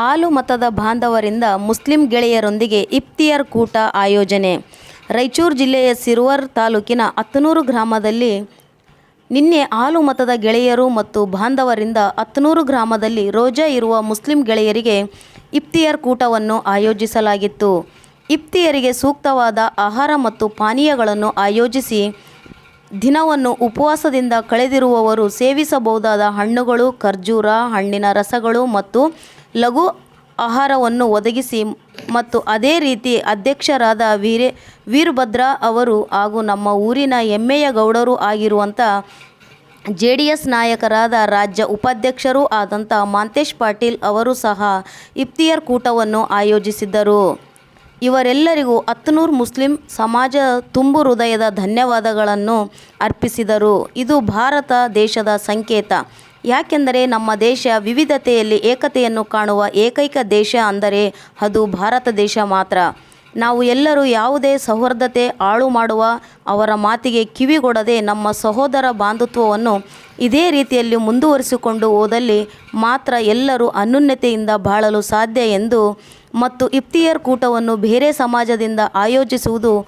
ಹಾಲು ಮತದ ಬಾಂಧವರಿಂದ ಮುಸ್ಲಿಂ ಗೆಳೆಯರೊಂದಿಗೆ ಇಫ್ತಿಯಾರ್ ಕೂಟ ಆಯೋಜನೆ. ರಾಯಚೂರು ಜಿಲ್ಲೆಯ ಸಿರುವರ್ ತಾಲೂಕಿನ ಹತ್ತನೂರು ಗ್ರಾಮದಲ್ಲಿ ನಿನ್ನೆ ಆಲು ಮತದ ಗೆಳೆಯರು ಮತ್ತು ಬಾಂಧವರಿಂದ ಹತ್ತನೂರು ಗ್ರಾಮದಲ್ಲಿ ರೋಜಾ ಇರುವ ಮುಸ್ಲಿಂ ಗೆಳೆಯರಿಗೆ ಇಫ್ತಿಯಾರ್ ಕೂಟವನ್ನು ಆಯೋಜಿಸಲಾಗಿತ್ತು. ಇಫ್ತಿಯರಿಗೆ ಸೂಕ್ತವಾದ ಆಹಾರ ಮತ್ತು ಪಾನೀಯಗಳನ್ನು ಆಯೋಜಿಸಿ ದಿನವನ್ನು ಉಪವಾಸದಿಂದ ಕಳೆದಿರುವವರು ಸೇವಿಸಬಹುದಾದ ಹಣ್ಣುಗಳು, ಖರ್ಜೂರ, ಹಣ್ಣಿನ ರಸಗಳು ಮತ್ತು ಲಘು ಆಹಾರವನ್ನು ಒದಗಿಸಿ ಮತ್ತು ಅದೇ ರೀತಿ ಅಧ್ಯಕ್ಷರಾದ ವೀರೇ, ವೀರಭದ್ರ ಅವರು ಹಾಗೂ ನಮ್ಮ ಊರಿನ ಹೆಮ್ಮೆಯ ಗೌಡರು ಆಗಿರುವಂಥ ಜೆ ಡಿ ಎಸ್ ನಾಯಕರಾದ ರಾಜ್ಯ ಉಪಾಧ್ಯಕ್ಷರೂ ಆದಂಥ ಮಾಂತೇಶ್ ಪಾಟೀಲ್ ಅವರು ಸಹ ಇಫ್ತಿಯರ್ ಕೂಟವನ್ನು ಆಯೋಜಿಸಿದ್ದರು. ಇವರೆಲ್ಲರಿಗೂ ಹತ್ತನೂರು ಮುಸ್ಲಿಂ ಸಮಾಜ ತುಂಬು ಹೃದಯದ ಧನ್ಯವಾದಗಳನ್ನು ಅರ್ಪಿಸಿದರು. ಇದು ಭಾರತ ದೇಶದ ಸಂಕೇತ. ಯಾಕೆಂದರೆ ನಮ್ಮ ದೇಶ ವಿವಿಧತೆಯಲ್ಲಿ ಏಕತೆಯನ್ನು ಕಾಣುವ ಏಕೈಕ ದೇಶ ಅಂದರೆ ಅದು ಭಾರತ ದೇಶ ಮಾತ್ರ. ನಾವು ಎಲ್ಲರೂ ಯಾವುದೇ ಸೌಹಾರ್ದತೆ ಹಾಳು ಮಾಡುವ ಅವರ ಮಾತಿಗೆ ಕಿವಿಗೊಡದೆ ನಮ್ಮ ಸಹೋದರ ಬಾಂಧುತ್ವವನ್ನು ಇದೇ ರೀತಿಯಲ್ಲಿ ಮುಂದುವರಿಸಿಕೊಂಡು ಹೋದಲ್ಲಿ ಮಾತ್ರ ಎಲ್ಲರೂ ಅನ್ಯೂನ್ಯತೆಯಿಂದ ಬಾಳಲು ಸಾಧ್ಯ ಎಂದು ಮತ್ತು ಇಫ್ತಿಯರ್ ಕೂಟವನ್ನು ಬೇರೆ ಸಮಾಜದಿಂದ ಆಯೋಜಿಸುವುದು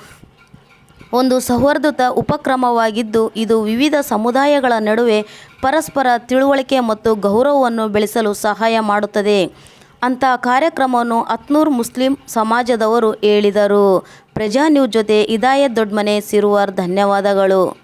ಒಂದು ಸೌಹಾರ್ದತ ಉಪಕ್ರಮವಾಗಿದ್ದು, ಇದು ವಿವಿಧ ಸಮುದಾಯಗಳ ನಡುವೆ ಪರಸ್ಪರ ತಿಳುವಳಿಕೆ ಮತ್ತು ಗೌರವವನ್ನು ಬೆಳೆಸಲು ಸಹಾಯ ಮಾಡುತ್ತದೆ. ಅಂತ ಕಾರ್ಯಕ್ರಮವನ್ನು ಹತ್ನೂರ್ ಮುಸ್ಲಿಂ ಸಮಾಜದವರು ಹೇಳಿದರು. ಪ್ರಜಾ ನ್ಯೂಸ್ ಜೊತೆ ಇದಾಯತ್ ದೊಡ್ಮನೆ ಸಿರುವಾರ್, ಧನ್ಯವಾದಗಳು.